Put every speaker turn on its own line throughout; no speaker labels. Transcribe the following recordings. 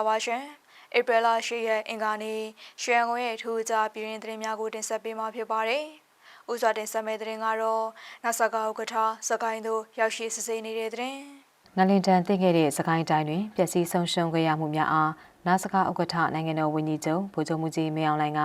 ္ဂလာပါရှင်။ဧပြီလ10ရက်အင်္ဂါနေ့ရွှေရန်ကုန်ရဲ့ထူးခြားပြည်ရင်သတင်းများကိုတင်ဆက်ပေးမှာဖြစ်ပါတယ်။ဥစွာတင်ဆက်မယ့်သတင်းကတော့နဆကာဥက္ကဋ္ဌစကိုင်းတို့ရောက်ရှိစစ်ဆေးနေတဲ့သတင်း။
ငလင်တန်သိခဲ့တဲ့စကိုင်းတိုင်းတွင်ပျက်စီးဆုံးရှုံးခဲ့ရမှုများအားနာစကားဥက္ကဋ္ဌနိုင်ငံတော်ဝန်ကြီးချုပ်ဗိုလ်ချုပ်မှုကြီးမင်းအောင်လှိုင်က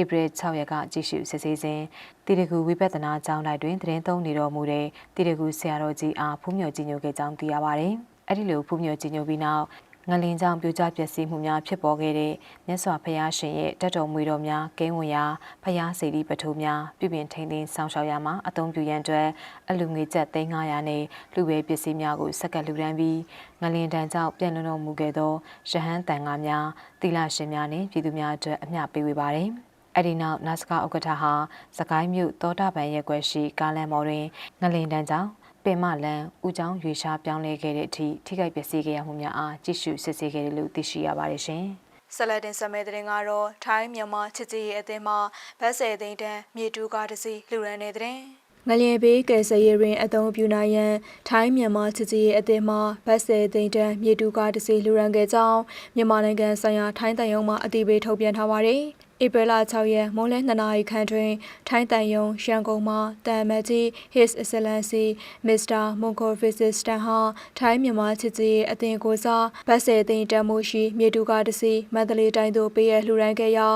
ဧပြီ6ရက်ကကြည့်ရှုစစ်ဆေးစဉ်တိတကူဝိပဿနာကျောင်းလိုက်တွင်သတင်းသုံးနေတော်မူတဲ့တိတကူဆရာတော်ကြီးအားဖူးမြော်ကြီးညိုခဲ့ကြောင်းသိရပါတယ်။အဲ့ဒီလိုဖူးမြော်ကြီးညိုပြီးနောက် ငလင်ကြောင့်ပြိုကျပျက်စီးမှုများဖြစ်ပေါ်ခဲ့တဲ့မြတ်စွာဘုရားရှင်ရဲ့တက်တော်မူတော်များကိန်းဝင်ရာဘုရားစေတီပထိုးများပြုပြင်ထိန်သိမ်းဆောင်ရှောက်ရမှာအသုံးပြုရန်အတွက်အလူငွေကျပ်300နဲ့လူဝဲပစ္စည်းများကိုစက္ကပ်လူရန်ပြီးငလင်တန်ကြောင့်ပြန်လွန်တော်မူခဲ့သောရဟန်းတန်ဃာများတိလရှင်များနှင့်ပြည်သူများအတွက်အမျှပေးဝေပါတယ်။အဲ့ဒီနောက်နာစကာဥက္ကဋ္ဌဟာစကိုင်းမြို့တောတာပန်ရက်ွက်ရှိကားလမ်းပေါ်တွင်ငလင်တန်းကြောင့် ပင်မလန်ဦးချောင်းရွေရှားပြောင်းလဲခဲ့တဲ့အထိထိခိုက်ပျက်စီးခဲ့ရမှုများအားကြည့်ရှုစစ်ဆေးခဲ့တယ်လို့သိရှိရပါတယ်ရှင်။
ဆက်လက်တင်ဆက်မယ့်သတင်းကတော့ထိုင်းမြန်မာချစ်ကြည်ရေးအသင်းမှဗတ်ဆယ်သိန်းတန်းမြေတူကားတစ်စီးလူရန်နေတဲ့သတင်းငလျင်ဘေးကယ်ဆယ်ရေးတွင်အသုံးပြုနိုင်ရန်ထိုင်းမြန်မာချစ်ကြည်ရေးအသင်းမှဗတ်ဆယ်သိန်းတန်းမြေတူကားတစ်စီးလူရန်ခဲ့ကြောင်းမြန်မာနိုင်ငံဆိုင်ရာထိုင်းတန်ယုံမှအသိပေးထုတ်ပြန်ထားပါတယ်။ ဧပြီလ6ရက်မွန်းလယ်2နာရီခန့်တွင် ထိုင်းတန်ယုံရန်ကုန်မှတန်မတ်ကြီး His Excellency Mr. Mongko Visistan ဟာထိုင်းမြန်မာချစ်ကြည်ရေးအသင်းကိုစားဗတ်ဆယ်သိန်းတန်မိုးရှိမြေတူကားတစ်စီးမန္တလေးတိုင်းသို့ပေးရလှူဒန်းခဲ့ရာ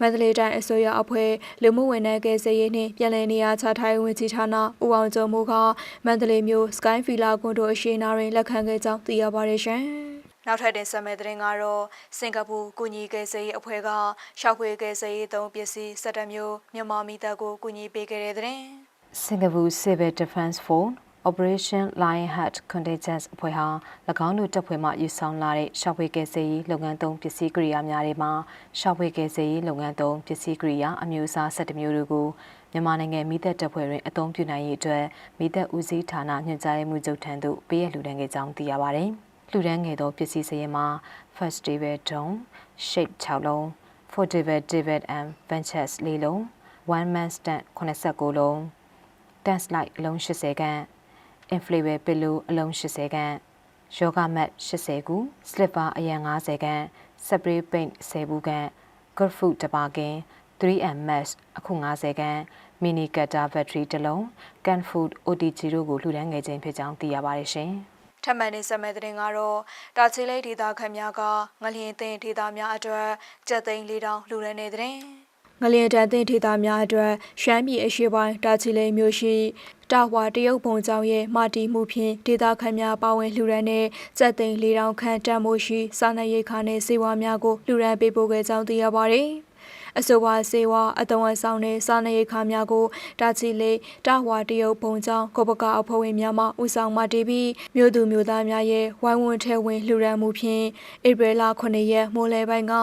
မန္တလေးတိုင်းအစိုးရအဖွဲ့လူမှုဝန်ထမ်းကယ်ဆယ်ရေးနှင့်ပြည်내နေရာချထိုင်းဝန်ကြီးဌာနဦးအောင်ကျော်မိုးကမန္တလေးမြို့ Sky Villa ကွန်ဒိုအရှိနာတွင်လက်ခံခဲ့ကြောင်းသိရပါတယ်ရှင်။ နောက်ထပ်တင်ဆက်မယ့်သတင်းကတော့စင်ကာပူကုညီကယ်ဆယ်ရေးအဖွဲ့ကရှောက်ခွေကယ်ဆယ်ရေးသုံးပစ္စည်း17မျိုးမြန်မာမိသားကိုကူညီပေးခဲ့တဲ့သတင်း
Singapore Civil Defense Force Operation Lionheart Contingent အဖွဲ့ဟာ၎င်းတို့တပ်ဖွဲ့မှယူဆောင်လာတဲ့ရှောက်ဝေကယ်ဆယ်ရေးလုပ်ငန်းသုံးပစ္စည်းကိရိယာများတွေမှာရှောက်ဝေကယ်ဆယ်ရေးလုပ်ငန်းသုံးပစ္စည်းကိရိယာအမျိုးအစား17မျိုးတို့ကိုမြန်မာနိုင်ငံမိသက်တပ်ဖွဲ့တွင်အသုံးပြုနိုင်ရေးအတွက်မိသက်ဦးစီးဌာနညွှန်ကြားရေးမှူးချုပ်ထံသို့ပေးရလှူဒန်းခဲ့ကြောင်းသိရပါတယ်။ လှူဒန်းငယ်သောပစ္စည်းစရင်မှာ First David Dome Shape 6လုံး For David David and Ventures ၄လုံး One Man Stand 89လုံး Dance Light အလုံး80ခန့် Inflatable Pillow အလုံး80ခန့် Yoga Mat 80ခု Slipper အရန်90ခန့် Spray Paint 10ဘူးခန့် Good Food တပါကင် 3M Mask အခု90ခန့် Mini Cutter Battery တစ်လုံး Can Food OTG တို့ကိုလှူဒန်းငယ်ခြင်းဖြစ်ကြောင်းသိရပါတယ်ရှင်။
ထပ်မံနေဆက်မဲ့တဲ့တင်ကတော့တာချီလိတ်ဒေသခံများကငလျင်သိန်းဒေသများအတွက်ကြက်သိန်း၄တောင်လူရနေတဲ့တင်ငလျင်တန်သိန်းဒေသများအတွက်ရှမ်းပြည်အရှေ့ပိုင်းတာချီလိတ်မြို့ရှိတာဝါတရုတ်ဘုံကျောင်းရဲ့မာတီမှုဖြင့်ဒေသခံများပါဝင်လှူဒန်းတဲ့ကြက်သိန်း၄တောင်ခန့်တန်မိုးရှိစာနယ်ရိတ်ခါနဲ့စေဝါများကိုလှူဒန်းပေးပို့ခဲ့ကြောင်းသိရပါတယ်။ အဆိုပါစေဝါအတုံးအဆောင်နဲ့စာနေရိခါများကိုတာချီလေးတဝါတရုတ်ဘုံကျောင်းကိုပကအဖွဲ့ဝင်များမှဦးဆောင်မတီးပြီးမြို့သူမြို့သားများရဲ့ဝိုင်းဝန်းထဲဝင်လှူဒန်းမှုဖြင့်ဧပြီလ9ရက်မိုးလယ်ပိုင်းက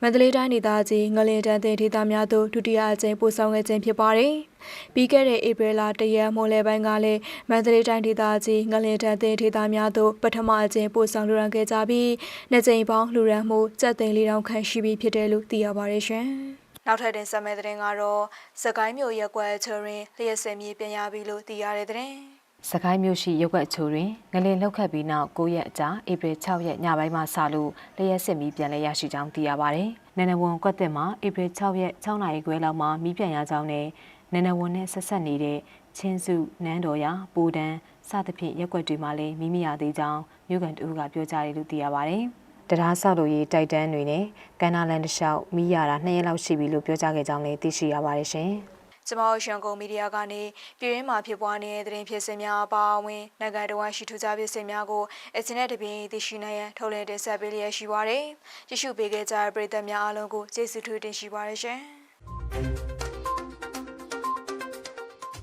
မန္တလေးတိုင်းဒေသကြီးငလင်တန်းတင်ဒေသများသို့ဒုတိယအကြိမ်ပို့ဆောင်ခဲ့ခြင်းဖြစ်ပါတယ်။ ပြီးခဲ့တဲ့ဧပြီလတရက်မိုးလယ်ပိုင်းကလည်းမန္တလေးတိုင်းဒေသကြီးငလင်တန်းတင်ဒေသများသို့ပထမအကြိမ်ပို့ဆောင်လူရန်ခဲ့ကြပြီးနှစ်ကြိမ်ပေါင်းလူရန်မှုစက်သိန်း၄000ခန့်ရှိပြီဖြစ်တယ်လို့သိရပါတယ်ရှင်။နောက်ထပ်တင်ဆက်မယ့်သတင်းကတော့စကိုင်းမြို့ရက်ကွက်ချော်ရင်လျှက်စင်မြေပြန်ရပြီလို့သိရတဲ့သတင်း
စကိုင်းမြို့ရှိရုပ်ွက်အချိုတွင်ငလင်လှုပ်ခတ်ပြီးနောက်9ရက်အကြာဧပြီ6ရက်ညပိုင်းမှစလို့လျှက်စစ်မီးပြန်လည်ရရှိကြောင်းသိရပါဗျ။နနဝန်ကွက်တက်မှာဧပြီ6ရက်6နာရီခွဲလောက်မှာမီးပြန်ရကြောင်းနဲ့ နနဝန်နဲ့ဆက်ဆက်နေတဲ့ချင်းစုနန်းတော်ရပူတန်းစသဖြင့်ရက်ွက်တွေမှာလည်းမီးမရသေးကြောင်းမြို့ကန်တူကပြောကြားတယ်လို့သိရပါဗျ။တရားဆောက်လို့ရေးတိုက်တန်းတွေနဲ့ကန္နာလန်တစ်လျှောက်မိရတာ2ရက်လောက်ရှိပြီလို့ပြောကြားခဲ့ကြောင်းလည်းသိရှိရပါတယ်ရှင်။
ကျမတို့ရှန်ကုန်မီဒီယာကနေပြည်ရင်းမှာဖြစ်ပွားနေတဲ့သတင်းဖြစ်စဉ်များအပါအဝင်နိုင်ငံတော်ဝန်ရှိထူးခြားဖြစ်စဉ်များကိုအစနဲ့တပြင်းသိရှိနိုင်ရန်ထုတ်လည်တင်ဆက်ပေးလျက်ရှိပါတယ်။ကြည့်ရှုပေးခဲ့ကြတဲ့ပရိသတ်များအားလုံးကိုကျေးဇူးထူးတင်ရှိပါတယ်ရှင်။